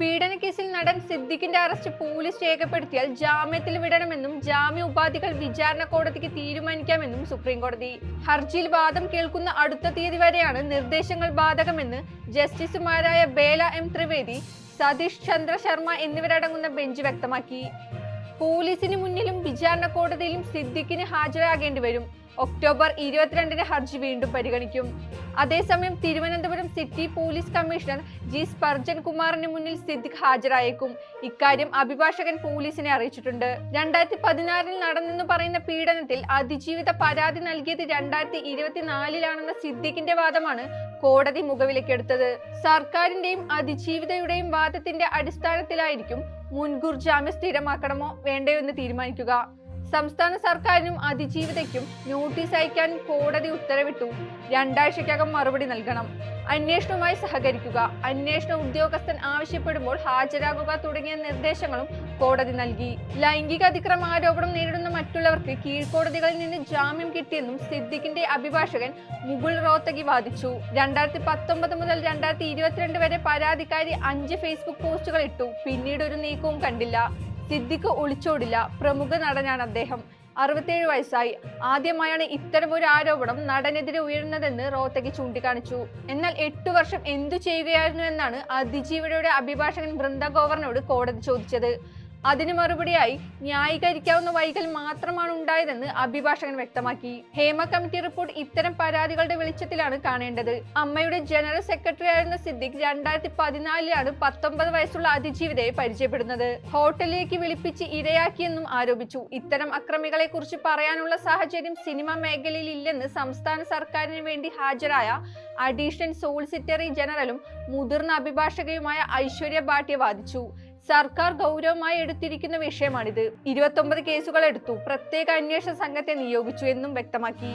പീഡനക്കേസിൽ നടൻ സിദ്ദിഖിന്റെ arrest police രേഖപ്പെടുത്തിയാൽ ജാമ്യത്തിൽ വിടണമെന്നും ജാമ്യ ഉപാധികൾ വിചാരണ കോടതിക്ക് തീരുമാനിക്കാമെന്നും സുപ്രീം കോടതി. ഹർജിയിൽ വാദം കേൾക്കുന്ന അടുത്ത തീയതി വരെയാണ് നിർദ്ദേശങ്ങൾ ബാധകമെന്ന് ജസ്റ്റിസുമാരായ ബേല എം ത്രിവേദി സതീഷ് ചന്ദ്ര ശർമ്മ എന്നിവരടങ്ങുന്ന ബെഞ്ച് വ്യക്തമാക്കി. പോലീസിന് മുന്നിലും വിചാരണ കോടതിയിലും സിദ്ദിഖിന് ഹാജരാകേണ്ടി വരും. ഒക്ടോബർ ഇരുപത്തിരണ്ടിന് ഹർജി വീണ്ടും പരിഗണിക്കും. അതേസമയം Thiruvananthapuram city police commissioner G Sparjan കുമാറിന് മുന്നിൽ സിദ്ദിഖ് ഹാജരായേക്കും. ഇക്കാര്യം അഭിഭാഷകൻ പോലീസിനെ അറിയിച്ചിട്ടുണ്ട്. രണ്ടായിരത്തി പതിനാറിൽ നടന്നെന്ന് പറയുന്ന പീഡനത്തിൽ അതിജീവിത പരാതി നൽകിയത് രണ്ടായിരത്തി ഇരുപത്തിനാലിലാണെന്ന സിദ്ദിഖിന്റെ വാദമാണ് കോടതി മുഖവിലക്കെടുത്തത്. സർക്കാരിന്റെയും അതിജീവിതയുടെയും വാദത്തിന്റെ അടിസ്ഥാനത്തിലായിരിക്കും മുൻകൂർ ജാമ്യം സ്ഥിരമാക്കണമോ വേണ്ടയോ എന്ന് തീരുമാനിക്കുക. സംസ്ഥാന സർക്കാരിനും അതിജീവിതയ്ക്കും നോട്ടീസ് അയക്കാൻ കോടതി ഉത്തരവിട്ടു. രണ്ടാഴ്ചയ്ക്കകം മറുപടി നൽകണം. അന്വേഷണവുമായി സഹകരിക്കുക. അന്വേഷണ ഉദ്യോഗസ്ഥൻ ആവശ്യപ്പെടുമ്പോൾ ഹാജരാകുക തുടങ്ങിയ നിർദ്ദേശങ്ങളും കോടതി നൽകി. ലൈംഗിക അതിക്രമ ആരോപണം നേരിടുന്ന മറ്റുള്ളവർക്ക് കീഴ്ക്കോടതികളിൽ നിന്ന് ജാമ്യം കിട്ടിയെന്നും സിദ്ദിഖിന്റെ അഭിഭാഷകൻ മുകുൾ റോത്തഗി വാദിച്ചു. രണ്ടായിരത്തി പത്തൊമ്പത് മുതൽ രണ്ടായിരത്തി ഇരുപത്തിരണ്ട് വരെ പരാതിക്കാരി അഞ്ച് ഫേസ്ബുക്ക് പോസ്റ്റുകൾ ഇട്ടു. പിന്നീട് ഒരു നീക്കവും കണ്ടില്ല. സിദ്ദിഖ് ഒളിച്ചോടില്ല. പ്രമുഖ നടനാണ് അദ്ദേഹം. അറുപത്തേഴ് വയസ്സായി. ആദ്യമായാണ് ഇത്തരം ഒരു ആരോപണം നടനെതിരെ ഉയരുന്നതെന്ന് റോത്തകി ചൂണ്ടിക്കാണിച്ചു. എന്നാൽ എട്ടു വർഷം എന്തു ചെയ്യുകയായിരുന്നു എന്നാണ് അതിജീവിതയുടെ അഭിഭാഷകൻ ബൃന്ദ ഗോവർണോട് കോടതി ചോദിച്ചത്. അതിന് മറുപടിയായി ന്യായീകരിക്കാവുന്ന വൈകൽ മാത്രമാണ് ഉണ്ടായതെന്ന് അഭിഭാഷകൻ വ്യക്തമാക്കി. ഹേമ കമ്മിറ്റി റിപ്പോർട്ട് ഇത്തരം പരാതികളുടെ വെളിച്ചത്തിലാണ് കാണേണ്ടത്. അമ്മയുടെ ജനറൽ സെക്രട്ടറി ആയിരുന്ന സിദ്ദിഖ് രണ്ടായിരത്തി പതിനാലിലാണ് പത്തൊമ്പത് വയസ്സുള്ള അതിജീവിതയെ പരിചയപ്പെടുന്നത്. ഹോട്ടലിലേക്ക് വിളിപ്പിച്ച് ഇരയാക്കിയെന്നും ആരോപിച്ചു. ഇത്തരം അക്രമികളെ കുറിച്ച് പറയാനുള്ള സാഹചര്യം സിനിമ മേഖലയിൽ ഇല്ലെന്ന് സംസ്ഥാന സർക്കാരിന് വേണ്ടി ഹാജരായ അഡീഷണൽ സോളിസിറ്ററി ജനറലും മുതിർന്ന അഭിഭാഷകയുമായ ഐശ്വര്യ ഭാട്ടിയ വാദിച്ചു. സർക്കാർ ഗൗരവമായി എടുത്തിരിക്കുന്ന വിഷയമാണിത്. ഇരുപത്തൊമ്പത് കേസുകൾ എടുത്തു. പ്രത്യേക അന്വേഷണ സംഘത്തെ നിയോഗിച്ചു എന്നും വ്യക്തമാക്കി.